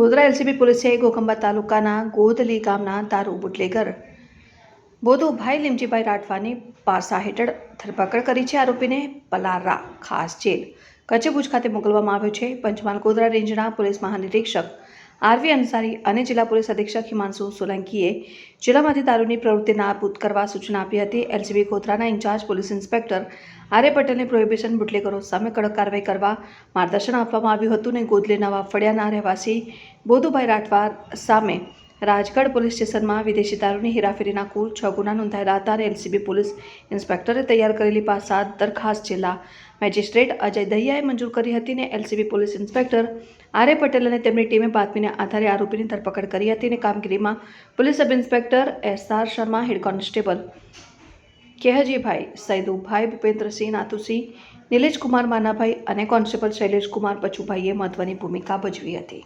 Godhra LCB પોલીસે ગોકંબા તાલુકાના ગોધલી ગામના દારૂ બુટલેગર બોધુભાઈ લીમજીભાઈ રાઠવાની પાસા હેઠળ ધરપકડ કરી છે આરોપીને પલારા ખાસ જેલ. કચ્છભુજ ખાતે મોકલવામાં આવ્યો છે. પંચમહાલ ગોધરા રેન્જના પોલીસ મહાનિરીક્ષક આરવી અન્સારી અને જિલ્લા પોલીસ અધિક્ષક હિમાંશુ સોલંકીએ જિલ્લામાંથી દારૂની પ્રવૃત્તિ નાબૂદ કરવા સૂચના આપી હતી. એલસીબી ગોધરાના ઇન્ચાર્જ પોલીસ ઇન્સ્પેક્ટર આર્ય પટેલને પ્રોહિબિશન બુટલેગરો સામે કડક કાર્યવાહી કરવા માર્ગદર્શન આપવામાં આવ્યું હતું ને ગોદલે નવા ફળિયાના રહેવાસી બોધુભાઈ રાઠવાર સામે રાજગઢ પોલીસ સ્ટેશનમાં વિદેશી દારૂની હેરાફેરીના કુલ છ ગુના નોંધાયેલા હતા અને એલસીબી પોલીસ ઇન્સ્પેક્ટરે તૈયાર કરેલી પાસા દરખાસ્ત જિલ્લા મેજિસ્ટ્રેટ અજય દહિયાએ મંજૂર કરી હતી અને LCB police inspector Arya Patel અને તેમની ટીમે બાતમીને આધારે આરોપીની ધરપકડ કરી હતી અને કામગીરીમાં police sub inspector S R Sharma head constable Kehjibhai Saidubhai Bhupendrasinh Nathusinh, Nileshkumar Manabhai અને કોન્સ્ટેબલ શૈલેષકુમાર પચુભાઈએ મહત્વની ભૂમિકા ભજવી હતી.